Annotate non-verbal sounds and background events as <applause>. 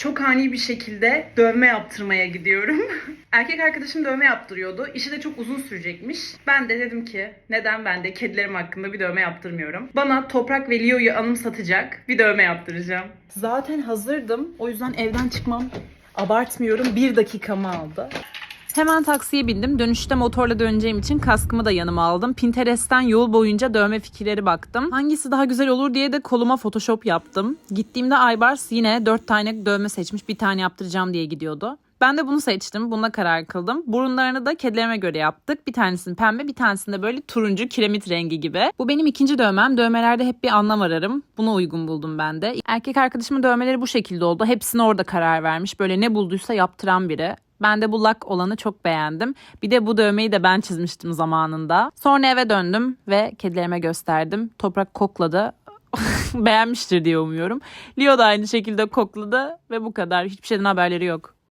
çok ani bir şekilde dövme yaptırmaya gidiyorum. <laughs> Erkek arkadaşım dövme yaptırıyordu. İşi de çok uzun sürecekmiş. Ben de dedim ki neden ben de kedilerim hakkında bir dövme yaptırmıyorum. Bana Toprak ve Leo'yu anımsatacak bir dövme yaptıracağım. Zaten hazırdım. O yüzden evden çıkmam abartmıyorum. Bir dakikamı aldı. Hemen taksiye bindim. Dönüşte motorla döneceğim için kaskımı da yanıma aldım. Pinterest'ten yol boyunca dövme fikirleri baktım. Hangisi daha güzel olur diye de koluma Photoshop yaptım. Gittiğimde Aybars yine 4 tane dövme seçmiş. Bir tane yaptıracağım diye gidiyordu. Ben de bunu seçtim. Buna karar kıldım. Burunlarını da kedilerime göre yaptık. Bir tanesini pembe, bir tanesini de böyle turuncu kiremit rengi gibi. Bu benim ikinci dövmem. Dövmelerde hep bir anlam ararım. Buna uygun buldum ben de. Erkek arkadaşımın dövmeleri bu şekilde oldu. Hepsini orada karar vermiş. Böyle ne bulduysa yaptıran biri. Ben de bu lak olanı çok beğendim. Bir de bu dövmeyi de ben çizmiştim zamanında. Sonra eve döndüm ve kedilerime gösterdim. Toprak kokladı. <laughs> Beğenmiştir diye umuyorum. Leo da aynı şekilde kokladı ve bu kadar. Hiçbir şeyden haberleri yok.